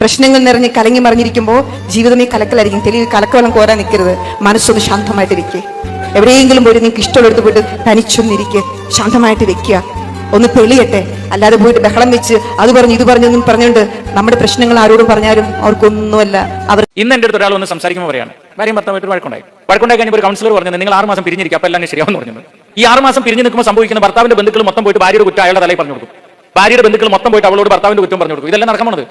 പ്രശ്നങ്ങൾ നിറഞ്ഞ് കലങ്ങി മറിഞ്ഞിരിക്കുമ്പോൾ ജീവിതമേ കലക്കലായിരിക്കും. തെളിവ് കലക്കവെള്ളം കോരാൻ നിൽക്കരുത് മനസ്സൊന്ന് ശാന്തമായിട്ടിരിക്കുക എവിടെയെങ്കിലും പോയി നിങ്ങൾക്ക് ഇഷ്ടമുള്ളടുത്ത് പോയിട്ട് തനിച്ചൊന്നിരിക്കുക ശാന്തമായിട്ട് വെക്കുക. ഒന്ന് തെളിയട്ടെ. അല്ലാതെ പോയിട്ട് ബഹളം വെച്ച് അത് പറഞ്ഞു ഇത് പറഞ്ഞൊന്നും പറഞ്ഞുകൊണ്ട് നമ്മുടെ പ്രശ്നങ്ങൾ ആരോടും പറഞ്ഞാലും അവർക്കൊന്നുമല്ല. അവർ ഇന്ന് എന്റെ അടുത്ത് ഒരാൾ ഒന്ന് സംസാരിക്കുമ്പോൾ പറയാണ് ഭാര്യയും ഭർത്താവായിട്ട് വഴക്കുണ്ടായി. വഴക്കുണ്ടായി കഴിഞ്ഞപ്പോൾ ഒരു കൗൺസിലർ പറഞ്ഞത് നിങ്ങൾ ആറ് മാസം പിരിഞ്ഞിരിക്കുക അപ്പോൾ എല്ലാം ശരിയാവും പറഞ്ഞത് ഈ ആറ് മാസം പിരിഞ്ഞു നിൽക്കുമ്പോൾ സംഭവിക്കുന്ന ഭർത്താവിന്റെ ബന്ധുക്കൾ മൊത്തം പോയിട്ട് ഭാര്യയുടെ കുറ്റം അയാളുടെ തലയിൽ പറഞ്ഞു കൊടുക്കും. ഭാര്യയുടെ ബന്ധുക്കൾ മൊത്തം പോയിട്ട് അവളോട് ഭർത്താവിന്റെ കുറ്റം പറഞ്ഞു കൊടുക്കും. ഇതെല്ലാം നടക്കണത്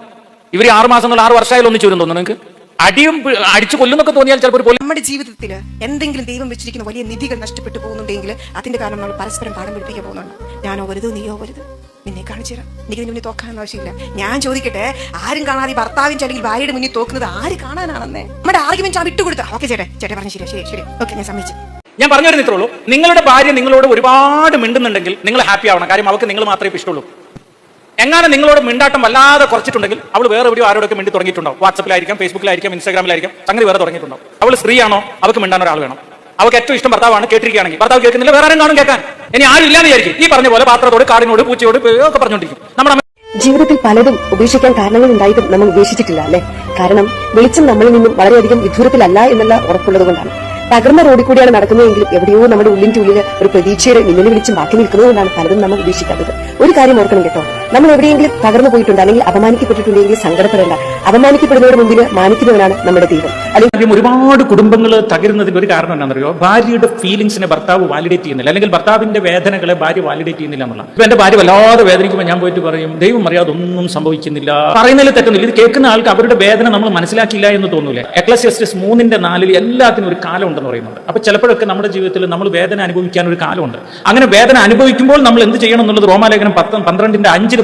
ഇവർ ആറ് മാസം എന്നുള്ള ആറ് വർഷമായാലും ഒന്നിച്ചു വരും തോന്നുന്നു നിങ്ങൾക്ക്? അടിയും അടിച്ചു കൊല്ലുന്നൊക്കെ തോന്നിയാൽ ചിലപ്പോൾ നമ്മുടെ ജീവിതത്തിൽ എന്തെങ്കിലും ദൈവം വെച്ചിരിക്കുന്ന വലിയ നിധികൾ നഷ്ടപ്പെട്ടു പോകുന്നുണ്ടെങ്കിൽ അതിന്റെ കാരണം നമ്മൾ പരസ്പരം പാഠം പഠിപ്പിക്കാൻ പോകുന്നുണ്ട്. ഞാനോ വരുത് നീയോ വരുത്. നിന്നെ കാണിച്ചു തരാം. എനിക്ക് നിന്നെ മുന്നിൽ തോക്കാനൊന്നും ആവശ്യമില്ല. ഞാൻ ചോദിക്കട്ടെ ആരും കാണാതെ ഭർത്താവിന്റെ അല്ലെങ്കിൽ ഭാര്യയുടെ മുന്നിൽ തോക്കുന്നത് ആര് കാണാനാണെന്നേ? നമ്മുടെ ആർഗ്യുമെന്റ് ഞാൻ വിട്ടുകൊടുത്ത ഓക്കെ ചേട്ടേ ചേട്ടൻ പറഞ്ഞു ശരി ശരി ശരി ഓക്കെ ഞാൻ സമ്മതിച്ചു. ഞാൻ പറഞ്ഞു വരുന്നേ ഉള്ളൂ. നിങ്ങളുടെ ഭാര്യ നിങ്ങളോട് ഒരുപാട് മിണ്ടുന്നുണ്ടെങ്കിൽ നിങ്ങൾ ഹാപ്പി ആവണം. കാര്യം അവർക്ക് നിങ്ങൾ മാത്രമേ ഇഷ്ടമുള്ളൂ. എങ്ങനെ നിങ്ങളോട് മിണ്ടാട്ടം വല്ലാതെ കുറച്ചിട്ടുണ്ടെങ്കിൽ അവൾ വേറെ എവിടെയോ ആരോടൊക്കെ മിണ്ടി തുടങ്ങിയിട്ടുണ്ടാവും. വാട്സപ്പിലായിരിക്കാം ഫേസ്ബുക്കിലായിരിക്കും ഇൻസ്റ്റാഗ്രാമിലായിരിക്കും അങ്ങനെ വേറെ തുടങ്ങിയിട്ടുണ്ടാവും. അവൾ സ്ത്രീയാണോ? അവൾക്ക് മിണ്ടാൻ ഒരാൾ വേണം. അവൾക്ക് ഏറ്റവും ഇഷ്ടം ഭർത്താവാണ് കേട്ടിരിക്കുകയാണെങ്കിൽ. ഭർത്താവ് കേൾക്കുന്നില്ല വേറെ ആരും കാണും കേൾക്കാൻ. ഇനി ആരും വിചാരിക്കും. ഈ പറഞ്ഞ പോലെ പാത്രത്തോട് കാടിനോട് പൂച്ചയോട് ഒക്കെ പറഞ്ഞുകൊണ്ടിരിക്കും. നമ്മുടെ ജീവിതത്തിൽ പലതും ഉപേക്ഷിക്കാൻ കാരണങ്ങൾ ഉണ്ടായിട്ടും നമ്മൾ ഉപേക്ഷിച്ചിട്ടില്ല അല്ലെ? കാരണം വെളിച്ചം നമ്മളിൽ നിന്നും വളരെയധികം വിദൂരത്തിലല്ല എന്നുള്ള ഉറപ്പുള്ളത് കൊണ്ടാണ്. തകർന്ന റോഡിൽ കൂടിയാണ് നടക്കുന്നതെങ്കിലും എവിടെയോ നമ്മുടെ ഉള്ളിന്റെ ഉള്ളിൽ ഒരു പ്രതീക്ഷയുടെ മിന്നൽ വിളിച്ച് ബാക്കി നിൽക്കുന്നതുകൊണ്ടാണ് പലതും നമ്മൾ ഉപേക്ഷിക്കാത്തത് ഒരു കാര്യം ഓർക്കണം കേട്ടോ. നമ്മൾ എവിടെയെങ്കിലും തകർന്നു പോയിട്ടുണ്ട് അല്ലെങ്കിൽ അപമാനിക്കപ്പെട്ടിട്ടുണ്ടെങ്കിൽ സങ്കടപ്പെടേണ്ട. അപമാനിക്കപ്പെടുന്നവരുടെ മുമ്പിൽ മാനിക്കുന്നവനാണ് നമ്മുടെ ദൈവം. അല്ലെങ്കിൽ ഒരുപാട് കുടുംബങ്ങൾ തകരുന്നതിന്റെ ഒരു കാരണം എന്താണെന്നറിയോ? ഭാര്യയുടെ ഫീലിംഗ്സിനെ ഭർത്താവ് വാലിഡേറ്റ് ചെയ്യുന്നില്ല. അല്ലെങ്കിൽ ഭർത്താവിന്റെ വേദനകളെ ഭാര്യ വാലിഡേറ്റ് ചെയ്യുന്നില്ല എന്നുള്ള. ഇപ്പൊ എന്റെ ഭാര്യ വല്ലാതെ വേദനിക്കുമ്പോൾ ഞാൻ പോയിട്ട് പറയും ദൈവം അറിയാതെ ഒന്നും സംഭവിക്കുന്നില്ല. പറയുന്നതിൽ തെറ്റുന്നില്ല ഇത് കേൾക്കുന്ന ആൾക്ക് അവരുടെ വേദന നമ്മൾ മനസ്സിലാക്കില്ല എന്ന് തോന്നൂലേ. എക്ലസിയസ്റ്റസ് മൂന്നിന്റെ നാലിൽ എല്ലാത്തിനും ഒരു കാലം ഉണ്ടെന്ന് പറയുന്നുണ്ട്. അപ്പൊ ചിലപ്പോഴൊക്കെ നമ്മുടെ ജീവിതത്തിൽ നമ്മൾ വേദന അനുഭവിക്കാൻ ഒരു കാലമുണ്ട്. അങ്ങനെ വേദന അനുഭവിക്കുമ്പോൾ നമ്മൾ എന്ത് ചെയ്യണം എന്നുള്ളത് റോമാലേഖനം പത്ത് പന്ത്രണ്ടിന്റെ അഞ്ചിൽ